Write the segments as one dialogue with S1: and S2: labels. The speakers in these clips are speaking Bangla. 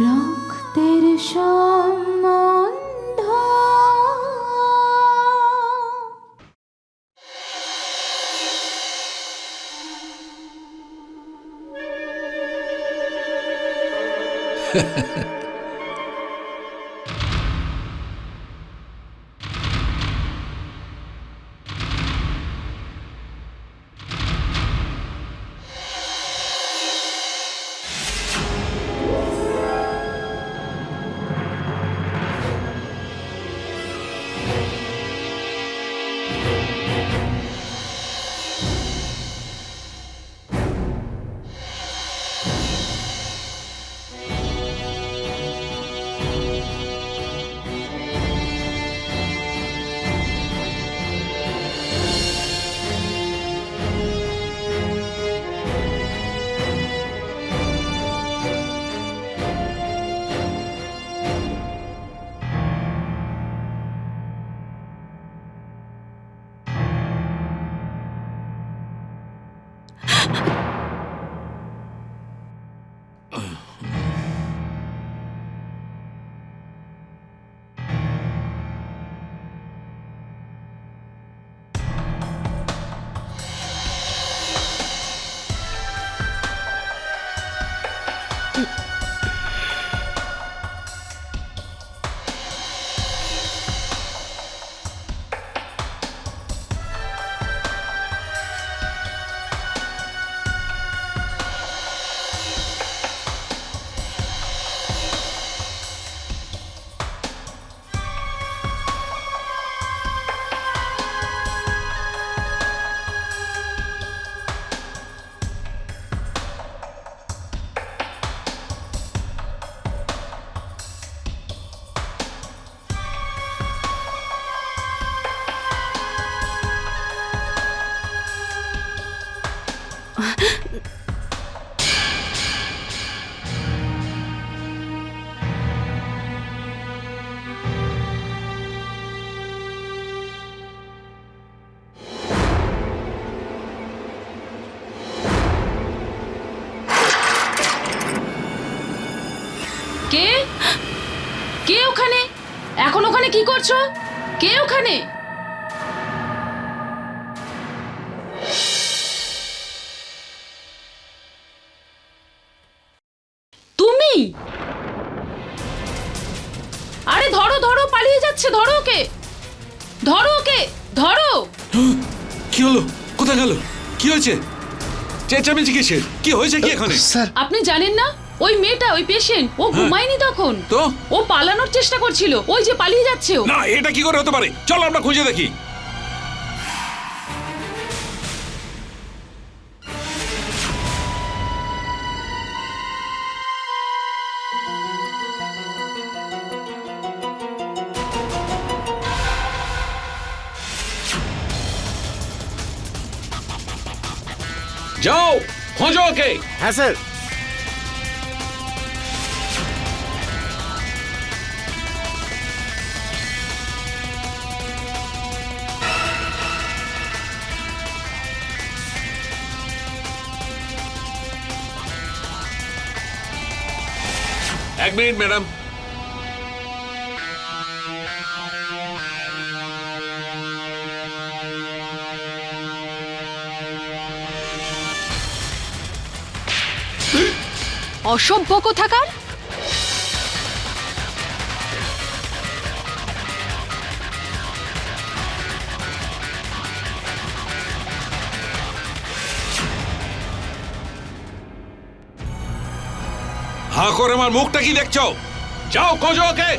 S1: রক্তের সম্বন্ধ।
S2: কে? কে ওখানে? এখন ওখানে কি করছ? কে ওখানে? তুমি? আরে ধরো ধরো পালিয়ে যাচ্ছে ধরো ওকে। ধরো ওকে ধরো।
S3: কি হলো? কোথায় গেল? কি হয়েছে? চেঁচামেচি কিসের কি হয়েছে কি এখানে?
S4: স্যার।
S2: আপনি জানেন না? ওই মেয়েটা ওই পেশেন্ট ও ঘুমায়নি তখন।
S3: তো?
S2: ও পালানোর চেষ্টা করছিল ওই যে পালিয়ে যাচ্ছে ও।
S3: না এটা কি করে হতে পারে? চলো আমরা খুঁজে দেখি। যাও খোঁজো ওকে।
S4: হ্যাঁ স্যার।
S3: এক মিনিট ম্যাডাম।
S2: অসভ্য কোথাকার
S3: হাঁ করে আমার মুখটা কি দেখছ? যাও খোঁজো ওকে।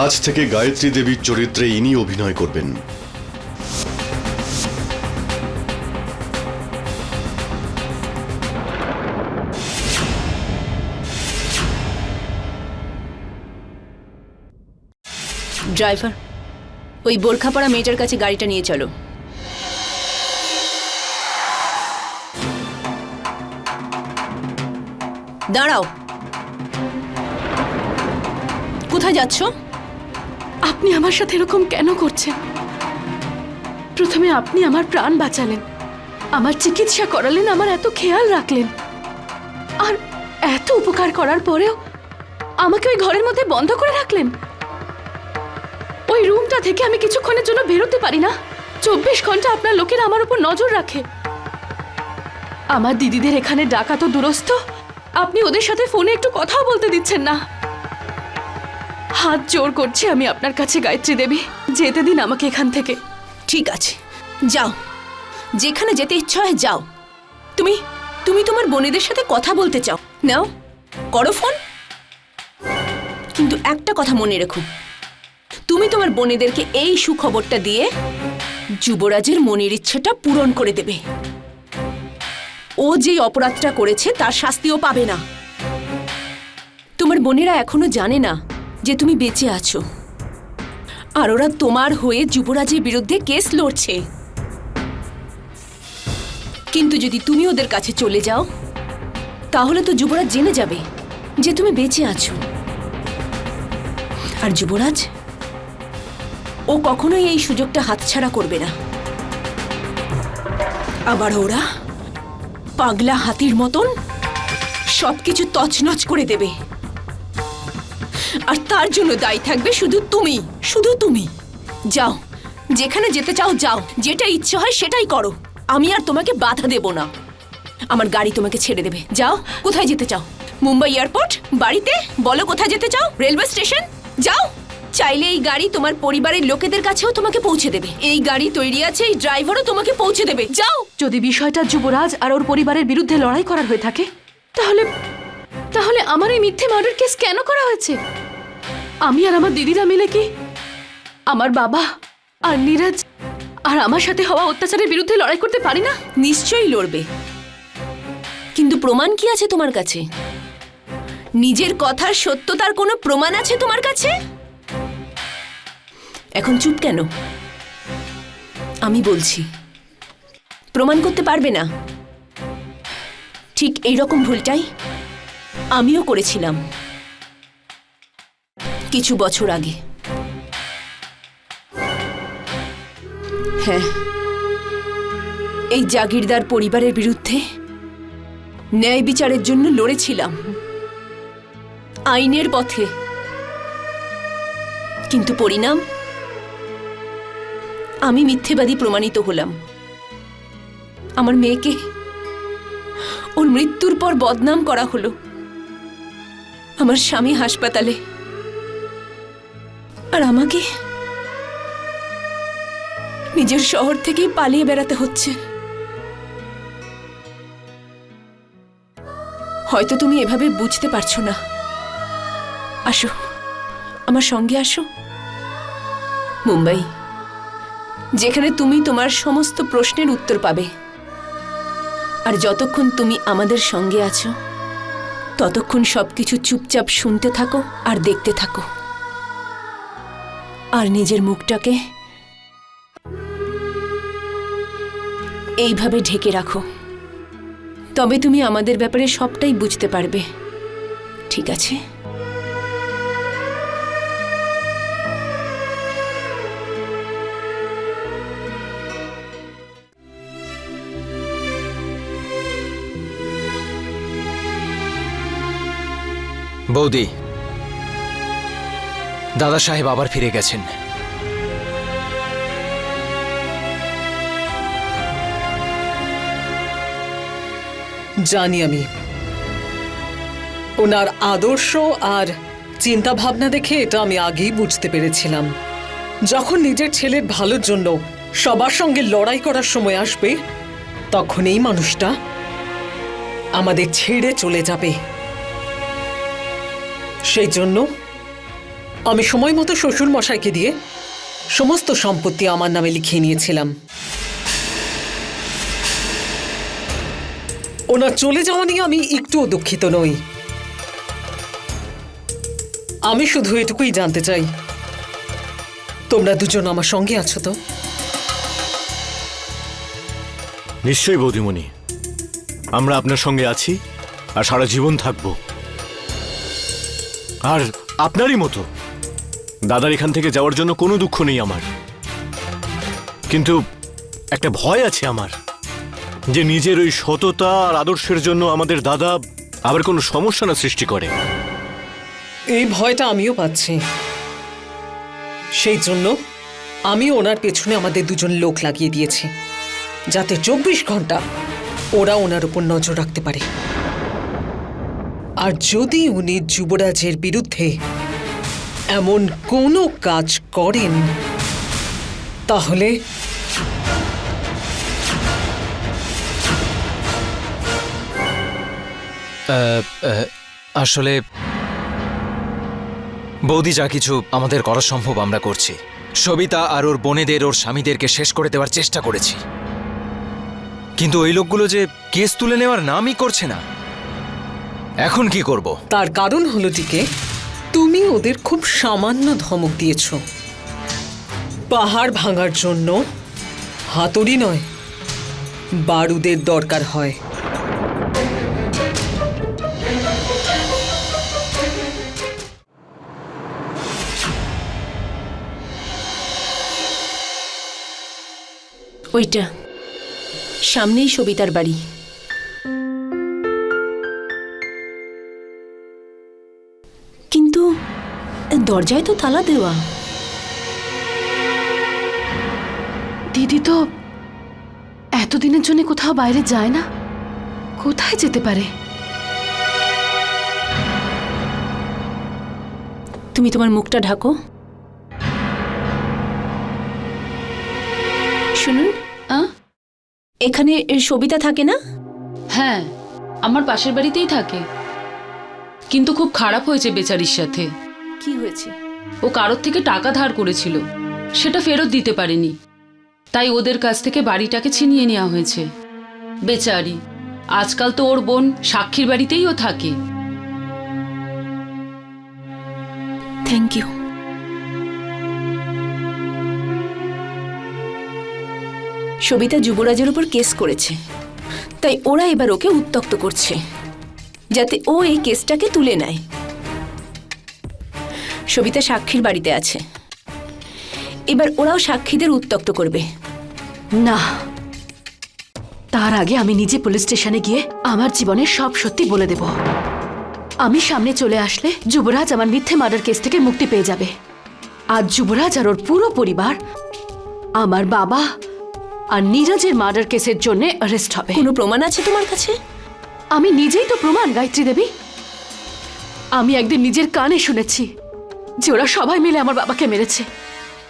S5: আজ থেকে গায়ত্রী দেবীর চরিত্রে ইনি অভিনয় করবেন।
S6: ড্রাইভার, ওই বোরখাপাড়া মেয়েটার কাছে গাড়িটা নিয়ে চলো। দাঁড়াও। কোথায় যাচ্ছ?
S1: আপনি আমার সাথে এরকম কেন করছেন? প্রথমে আপনি আমার প্রাণ বাঁচালেন। আমার চিকিৎসা করালেন, আমার এত খেয়াল রাখলেন। আর এত উপকার করার পরেও আমাকে ওই ঘরের মধ্যে বন্ধ করে রাখলেন। ওই রুমটা থেকে আমি কিছুক্ষণের জন্য বেরোতে পারি না। চব্বিশ ঘণ্টা আপনার লোকেরা আমার উপর নজর রাখে। আমার দিদিদের এখানে ডাকা তো দূরস্থ। আপনি ওদের সাথে ফোনে একটু কথাও বলতে দিচ্ছেন না। হাত জোর করছি আমি আপনার কাছে গায়ত্রী দেবী। যেতে দিন আমাকে এখান থেকে।
S6: ঠিক আছে। যাও। যেখানে যেতে ইচ্ছা হয় যাও। তুমি তুমি তোমার বোনেদের সাথে কথা বলতে চাও। নাও, করো ফোন। কিন্তু একটা কথা মনে রেখো। তুমি তোমার বোনেদেরকে এই সুখবরটা দিয়ে যুবরাজের মনের ইচ্ছেটা পূরণ করে দেবে। ও যেই অপরাধটা করেছে তার শাস্তিও পাবে না। তোমার বোনেরা এখনও জানে না যে তুমি বেঁচে আছো। আর ওরা তোমার হয়ে যুবরাজের বিরুদ্ধে কেস লড়ছে। কিন্তু যদি তুমি ওদের কাছে চলে যাও, তাহলে তো যুবরাজ জেনে যাবে যে তুমি বেঁচে আছো। আর যুবরাজ, ও কখনোই এই সুযোগটা হাতছাড়া করবে না। আবার ওরা পাগলা হাতির মতন সবকিছু তছনছ করে দেবে। আর তার জন্য দায়ী থাকবে শুধু তুমি শুধু তুমি। যাও, যেখানে যেতে চাও যাও, যেটা ইচ্ছে হয় সেটাই করো। আমি আর তোমাকে বাধা দেব না। আমার গাড়ি তোমাকে ছেড়ে দেবে। যাও, কোথায় যেতে চাও? মুম্বাই এয়ারপোর্ট? বাড়িতে? বলো কোথায় যেতে চাও? Railway station? যাও। চাইলে এই গাড়ি তোমার পরিবারের লোকেদের কাছেও তোমাকে পৌঁছে দেবে। এই গাড়ি তৈরি আছে, এই ড্রাইভারও তোমাকে পৌঁছে দেবে। যাও।
S1: যদি বিষয়টা যুবরাজ আর ওর পরিবারের বিরুদ্ধে লড়াই করার হয়ে থাকে, তাহলে তাহলে আমার এই মিথ্যে মার্ডার কেস কেন করা হয়েছে? আমি আর আমার দিদিরা মিলে কি? আমার বাবা আর নীরজ আর আমার সাথে হওয়া অত্যাচারের বিরুদ্ধে লড়াই করতে পারি না?
S6: নিশ্চয়ই লড়বে। কিন্তু প্রমাণ কি আছে তোমার কাছে? নিজের কথার সত্যতার কোনো প্রমাণ আছে তোমার কাছে? এখন চুপ কেন? আমি বলছি, প্রমাণ করতে পারবে না। ঠিক এই রকম ভুলটাই আমিও করেছিলাম। কিছু বছর আগে। হ্যাঁ এই জাগিরদার পরিবারের বিরুদ্ধে ন্যায় বিচারের জন্য লড়েছিলাম। আইনের পথে। কিন্তু পরিণাম? আমি মিথ্যেবাদী প্রমাণিত হলাম। আমার মেয়েকে ওর মৃত্যুর পর বদনাম করা হলো। আমার স্বামী হাসপাতালে আর আমাকে? নিজের শহর থেকেই পালিয়ে বেড়াতে হচ্ছে। হয়তো তুমি এভাবে বুঝতে পারছ না। আসো, আমার সঙ্গে আসো। মুম্বাই, যেখানে তুমি তোমার সমস্ত প্রশ্নের উত্তর পাবে। আর যতক্ষণ তুমি আমাদের সঙ্গে আছো, ততক্ষণ সবকিছু চুপচাপ শুনতে থাকো আর দেখতে থাকো। আর নিজের মুখটাকে এইভাবে ঢেকে রাখো। তবে তুমি আমাদের ব্যাপারে সবটাই বুঝতে পারবে। ঠিক আছে?
S7: বৌদি দাদা সাহেব আবার ফিরে গেছেন।
S8: জানি আমি। ওনার আদর্শ আর চিন্তা ভাবনা দেখে এটা আমি আগেই বুঝতে পেরেছিলাম। যখন নিজের ছেলের ভালোর জন্য সবার সঙ্গে লড়াই করার সময় আসবে তখন এই মানুষটা আমাদের ছেড়ে চলে যাবে। সেই জন্য আমি সময় মতো শ্বশুর মশাইকে দিয়ে সমস্ত সম্পত্তি আমার নামে লিখিয়ে নিয়েছিলাম। ওনার চলে যাওয়া নিয়ে আমি একটুও দুঃখিত নই। আমি শুধু এটুকুই জানতে চাই। তোমরা দুজন আমার সঙ্গে আছো তো?
S5: নিশ্চয়ই বৌদিমণি। আমরা আপনার সঙ্গে আছি আর সারা জীবন থাকব। আর আপনারই মতো। দাদার এখান থেকে যাওয়ার জন্য কোনো দুঃখ নেই আমার। কিন্তু একটা ভয় আছে আমার, যে নিজের ওই সততা আর আদর্শের জন্য আমাদের দাদা আবার কোনো সমস্যা না সৃষ্টি করে।
S8: এই ভয়টা আমিও পাচ্ছি। সেই জন্য আমি ওনার পেছনে আমাদের দুজন লোক লাগিয়ে দিয়েছি, যাতে চব্বিশ ঘণ্টা ওরা ওনার উপর নজর রাখতে পারে। আর যদি উনি যুবরাজের বিরুদ্ধে এমন কোনো কাজ করেন তাহলে
S7: আসলে বৌদি যা কিছু আমাদের করা সম্ভব আমরা করছি। সবিতা আর ওর বোনেদের ওর স্বামীদেরকে শেষ করে দেওয়ার চেষ্টা করেছি। কিন্তু ওই লোকগুলো যে কেস তুলে নেওয়ার নামই করছে না। এখন কি করব?
S8: তার কারণ হলো টিকে তুমি ওদের খুব সামান্য ধমক দিয়েছ। পাহাড় ভাঙার জন্য হাতড়ি নয়, বারুদের দরকার হয়।
S6: ওইটা, সামনেই সবিতার বাড়ি। দরজায় তো তালা দেওয়া।
S1: দিদি তো এতদিনের জন্য কোথাও বাইরে যায় না। কোথায় যেতে পারে?
S6: তুমি তোমার মুখটা ঢাকো। শুনুন? এখানে সবিতা থাকে না?
S2: হ্যাঁ আমার পাশের বাড়িতেই থাকে। কিন্তু খুব খারাপ হয়েছে বেচারির সাথে।
S6: কি হয়েছে?
S2: ও কারোর থেকে টাকা ধার করেছিল। সেটা ফেরত দিতে পারেনি। তাই ওদের কাছ থেকে বাড়িটাকে ছিনিয়ে নেওয়া হয়েছে। বেচারি আজকাল তো ওর বোন সাক্ষীর বাড়িতেই ও থাকে।
S6: থ্যাংক ইউ সবিতা যুবরাজের উপর কেস করেছে। তাই ওরা এবার ওকে উত্তক্ত করছে। যাতে ও এই কেসটাকে তুলে নেয়। সবিতা সাক্ষীর বাড়িতে আছে। এবার ওরাও সাক্ষীদের উত্তক্ত করবে।
S1: না। তার আগে আমি নিজে পুলিশ স্টেশনে গিয়ে আমার জীবনের সব সত্যি বলে দেব। আমি সামনে চলে আসলে যুবরাজ আমার মিথ্যে মার্ডার কেস থেকে মুক্তি পেয়ে যাবে। আর যুবরাজ আর ওর পুরো পরিবার আমার বাবা আর নীরজের মার্ডার কেসের জন্য অ্যারেস্ট হবে।
S6: কোনো প্রমাণ আছে তোমার কাছে?
S1: আমি নিজেই তো প্রমাণ গায়ত্রী দেবী। আমি একদিন নিজের কানে শুনেছি। যে ওরা সবাই মিলে আমার বাবাকে মেরেছে।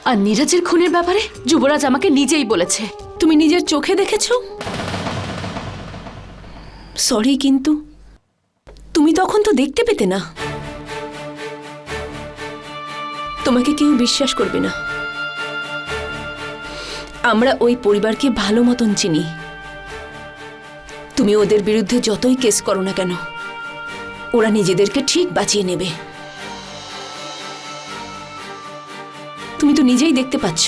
S1: আর নীরজের খুনের ব্যাপারে যুবরাজ আমাকে নিজেই বলেছে।
S6: তুমি নিজের চোখে দেখেছ? সরি, কিন্তু তুমি তখন তো দেখতে পেতে না। তোমাকে কেউ বিশ্বাস করবে না। আমরা ওই পরিবারকে ভালো মতন চিনি। তুমি ওদের বিরুদ্ধে যতই কেস করো না কেন, ওরা নিজেদেরকে ঠিক বাঁচিয়ে নেবে। তুমি তো নিজেই দেখতে পাচ্ছ।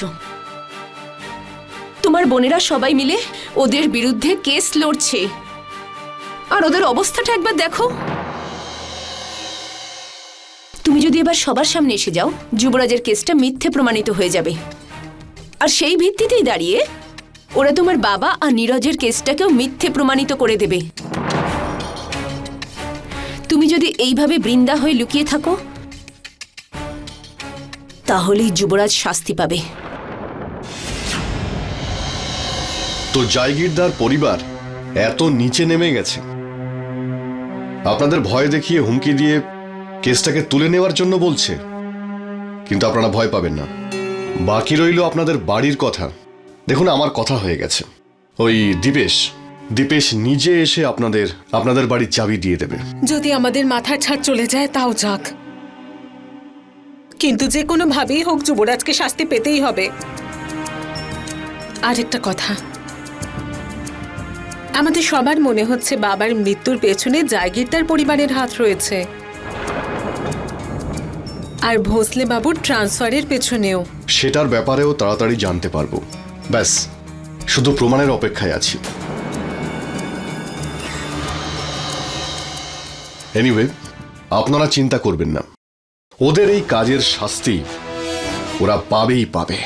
S6: তোমার বোনেরা সবাই মিলে ওদের বিরুদ্ধে কেস লড়ছে। আর ওদের অবস্থাটা একবার দেখো। তুমি যদি এবার সবার সামনে এসে যাও, যুবরাজের কেসটা মিথ্যে প্রমাণিত হয়ে যাবে। আর সেই ভিত্তিতেই দাঁড়িয়ে ওরা তোমার বাবা আর নীরজের কেসটাকেও মিথ্যে প্রমাণিত করে দেবে। তুমি যদি এইভাবে বৃন্দা হয়ে লুকিয়ে থাকো তাহলেই যুবরাজ শাস্তি পাবে।
S5: তো জায়গিরদার পরিবার এত নিচে নেমে গেছে। আপনাদের ভয় দেখিয়ে হুমকি দিয়ে কেসটাকে তুলে নেওয়ার জন্য বলছে। কিন্তু আপনারা ভয় পাবেন না। বাকি রইল আপনাদের বাড়ির কথা। দেখুন আমার কথা হয়ে গেছে। ওই দীপেশ দীপেশ নিজে এসে আপনাদের আপনাদের বাড়ির চাবি দিয়ে দেবে।
S8: যদি আমাদের মাথার ছাদ চলে যায় তাও যাক। কিন্তু যে কোনো ভাবেই হোক, যুবরাজকে শাস্তি পেতেই হবে। আর একটা কথা। আমাদের সবার মনে হচ্ছে বাবার মৃত্যুর পেছনে জায়গিরদার পরিবারের হাত রয়েছে। আর ভোসলে বাবুর ট্রান্সফারের পেছনেও।
S5: সেটার ব্যাপারেও তাড়াতাড়ি জানতে পারব। ব্যাস, শুধু প্রমাণের অপেক্ষায় আছি। এনিওয়ে আপনারা চিন্তা করবেন না। ওদের এই কাজের শাস্তি ওরা পাবেই পাবে।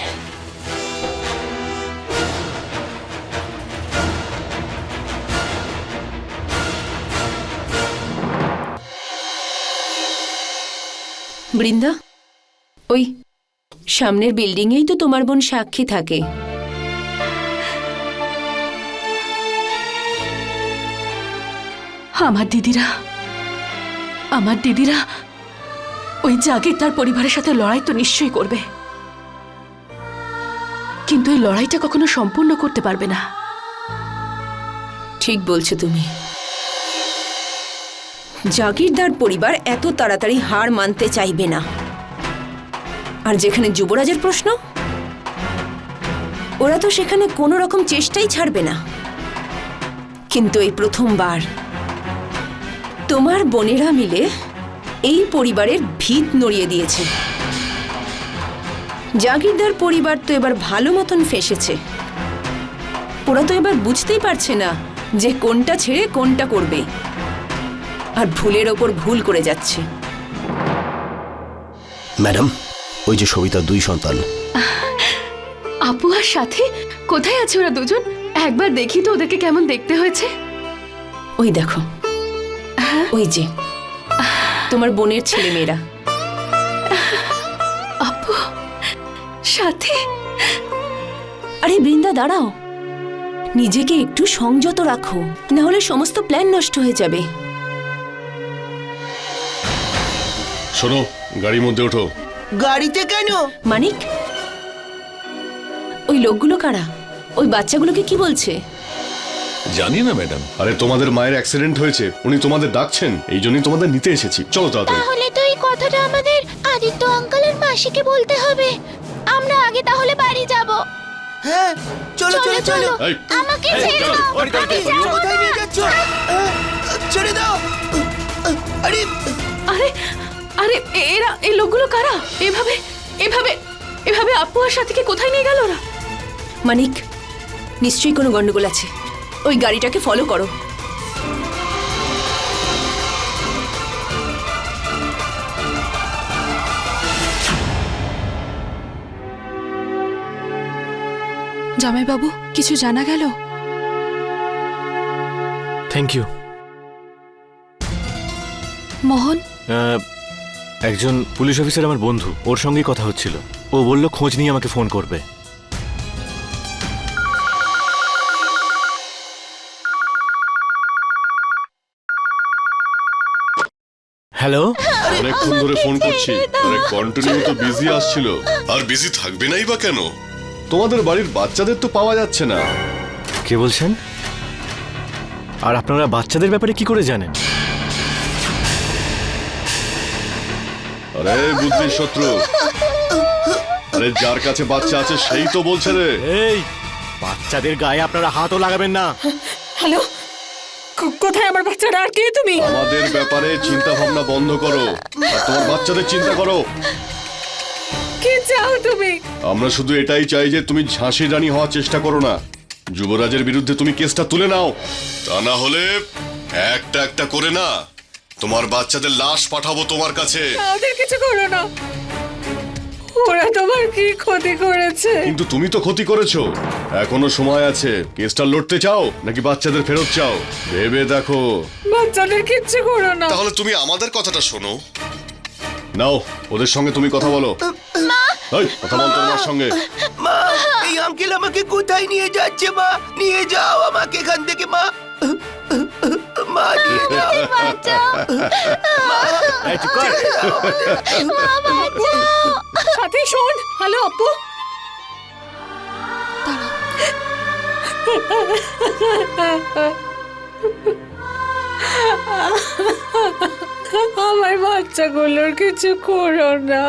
S6: বৃন্দা ওই সামনের বিল্ডিংয়েই তো তোমার বোন সাক্ষী থাকে।
S1: আমার দিদিরা আমার দিদিরা ওই জাগির তার পরিবারের সাথে লড়াই তো নিশ্চয়ই করবে। কিন্তু এই লড়াইটা কখনো সম্পূর্ণ করতে পারবে না।
S6: ঠিক বলছো তুমি। জাগিরদার পরিবার এত তাড়াতাড়ি হার মানতে চাইবে না। আর যেখানে যুবরাজের প্রশ্ন, ওরা তো সেখানে কোনো রকম চেষ্টাই ছাড়বে না। কিন্তু এই প্রথমবার তোমার বোনেরা মিলে এই পরিবারের ভিত নড়িয়ে দিয়েছে। জাগিরদার পরিবার তো এবার ভালো মতন ফেসেছে। ওরা তো এবার বুঝতেই পারছে না যে কোনটা ছেড়ে কোনটা করবে। আর ভুলের ওপর ভুল করে যাচ্ছে।
S9: ম্যাডাম ওই যে সবিতার দুই সন্তান।
S1: আপু আর সাথে কোথায় আছে ওরা দুজন? একবার দেখি তো ওদেরকে কেমন দেখতে হয়েছে।
S6: ওই দেখো। ওই যে। তোমার বোনের ছেলে মেয়েরা
S1: আপু সাথে।
S6: আরে বৃন্দা দাঁড়াও। নিজেকে একটু সংযত রাখো না হলে সমস্ত প্ল্যান নষ্ট হয়ে যাবে।
S5: শোনো গাড়ির মধ্যে ওঠো।
S9: গাড়িতে কেন?
S6: মানিক ওই লোকগুলো কারা? ওই বাচ্চাগুলোকে কি বলছে?
S3: জানি না ম্যাডাম।
S5: আরে তোমাদের মায়ের অ্যাক্সিডেন্ট হয়েছে উনি তোমাদের ডাকছেন এই জন্যই তোমাদের নিতে এসেছি। চলো তাড়াতাড়ি।
S10: তাহলে তো এই কথাটা আমাদের আদিত্য আঙ্কেলের মাসিকে বলতে হবে। আমরা আগে তাহলে বাড়ি যাব।
S9: হ্যাঁ চলো
S10: চলো চলো
S5: এই,
S10: আমাকে ছেড়ে দাও। আমি যাব
S9: কোথায়
S10: না।
S9: নিয়ে যাচ্ছ? আহ, ছেড়ে দাও। আরে
S1: আরে আরে এরা এই লোকগুলো কারা? এভাবে এভাবে এভাবে আপু আর সাথীকে কোথায় নিয়ে গেল ওরা?
S6: মানিক নিশ্চয়ই কোনো গন্ডগোল আছে। ওই গাড়িটাকে ফলো করো।
S4: জামাইবাবু কিছু জানা গেল?
S7: Thank you
S4: Mohan?
S7: একজন পুলিশ অফিসার আমার বন্ধু ওর সঙ্গেই কথা হচ্ছিল। ও বলল খোঁজ নিয়ে আমাকে ফোন করবে। হ্যালো
S5: অনেকক্ষণ ধরে ফোন করছি। আরে কন্টিনিউ তো বিজি আসছিল। আর বিজি থাকবে নাই বা কেন? তোমাদের বাড়ির বাচ্চাদের তো পাওয়া যাচ্ছে না।
S7: কে বলছেন? আর আপনারা বাচ্চাদের ব্যাপারে কি করে জানেন?
S5: আরে বুদ্ধির শত্রু। আরে যার কাছে বাচ্চা আছে সেই তো বলছে রে।
S7: এই বাচ্চাদের গায়ে আপনারা হাতও লাগাবেন না।
S8: হ্যালো কোথায় আমার বাচ্চারা? আর কে তুমি?
S5: আমাদের ব্যাপারে চিন্তা ভাবনা বন্ধ করো। আর তোমার বাচ্চাদের চিন্তা করো।
S8: কি চাও তুমি?
S5: আমরা শুধু এটাই চাই যে তুমি ঝাঁসি রানী হওয়ার চেষ্টা করো না। যুবরাজের বিরুদ্ধে তুমি কেসটা তুলে নাও। তা না হলে একটা একটা করে না। তোমার বাচ্চাদের লাশ পাঠাবো তোমার কাছে।
S8: ওদের কিছু করো না। ওরা তোমার কি ক্ষতি করেছে?
S5: কিন্তু তুমি তো ক্ষতি করেছ। এখনও সময় আছে। কেসটা লড়তে চাও নাকি বাচ্চাদের ফেরত চাও? ভেবে দেখো।
S8: বাচ্চাদের কিচ্ছু করো না।
S5: তাহলে তুমি আমাদের কথাটা শোনো। নাও ওদের সঙ্গে তুমি কথা বলো। এই, কথা বল তোমার সঙ্গে।
S9: মা এই আঙ্কেল আমাকে কোথায় নিয়ে যাচ্ছে মা? নিয়ে যাও আমাকে এখান থেকে মা। মা নিয়ে যাও।
S10: বাঁচাও। মা বাঁচাও।
S8: শোন। হ্যালো আপু। আমার বাচ্চাগুলোর কিছু করো না।